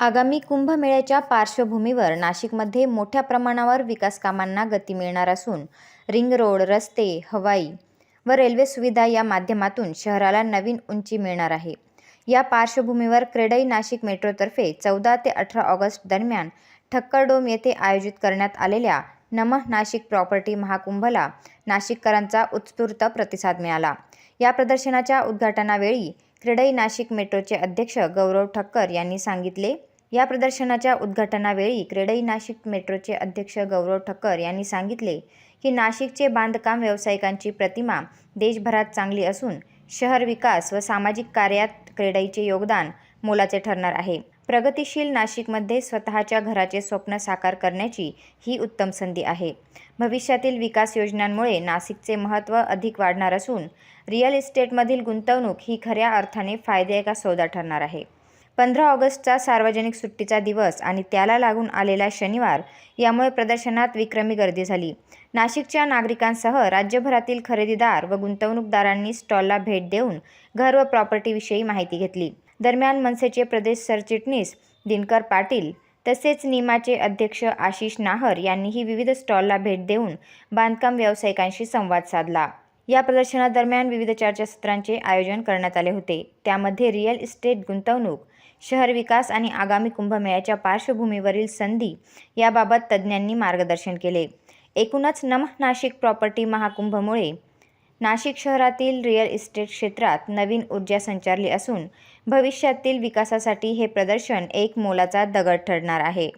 आगामी कुंभमेळ्याच्या पार्श्वभूमीवर नाशिकमध्ये मोठ्या प्रमाणावर विकास कामांना गती मिळणार असून रिंग रोड रस्ते हवाई व रेल्वे सुविधा या माध्यमातून शहराला नवीन उंची मिळणार आहे. या पार्श्वभूमीवर क्रेडई नाशिक मेट्रोतर्फे चौदा ते अठरा ऑगस्ट दरम्यान ठक्करडोम येथे आयोजित करण्यात आलेल्या नमः नाशिक प्रॉपर्टी महाकुंभला नाशिककरांचा उत्स्फूर्त प्रतिसाद मिळाला. या प्रदर्शनाच्या उद्घाटनावेळी क्रेडई नाशिक मेट्रोचे अध्यक्ष गौरव ठक्कर यांनी सांगितले या प्रदर्शनाच्या उद्घाटनावेळी क्रेडई नाशिक मेट्रोचे अध्यक्ष गौरव ठक्कर यांनी सांगितले की नाशिकचे बांधकाम व्यावसायिकांची प्रतिमा देशभरात चांगली असून शहर विकास व सामाजिक कार्यात क्रेडईचे योगदान मोलाचे ठरणार आहे. प्रगतिशील नाशिकमध्ये स्वतःच्या घराचे स्वप्न साकार करण्याची ही उत्तम संधी आहे. भविष्यातील विकास योजनांमुळे नाशिकचे महत्त्व अधिक वाढणार असून रिअल इस्टेटमधील गुंतवणूक ही खऱ्या अर्थाने फायद्याचा सौदा ठरणार आहे. पंधरा ऑगस्टचा सार्वजनिक सुट्टीचा दिवस आणि त्याला लागून आलेला शनिवार यामुळे प्रदर्शनात विक्रमी गर्दी झाली. नाशिकच्या नागरिकांसह राज्यभरातील खरेदीदार व गुंतवणूकदारांनी स्टॉलला भेट देऊन घर व प्रॉपर्टीविषयी माहिती घेतली. दरम्यान मनसेचे प्रदेश सरचिटणीस दिनकर पाटील तसेच निमाचे अध्यक्ष आशिष नाहर यांनीही विविध स्टॉलला भेट देऊन बांधकाम व्यावसायिकांशी संवाद साधला. या प्रदर्शनादरम्यान विविध चर्चासत्रांचे आयोजन करण्यात आले होते. त्यामध्ये रिअल इस्टेट गुंतवणूक शहर विकास आणि आगामी कुंभमेळ्याच्या पार्श्वभूमीवरील संधी याबाबत तज्ज्ञांनी मार्गदर्शन केले. एकूणच नमः नाशिक प्रॉपर्टी महाकुंभमुळे नाशिक शहरातील रिअल इस्टेट क्षेत्रात नवीन ऊर्जा संचारली असून भविष्यातील विकासासाठी हे प्रदर्शन एक मोलाचा दगड ठरणार आहे.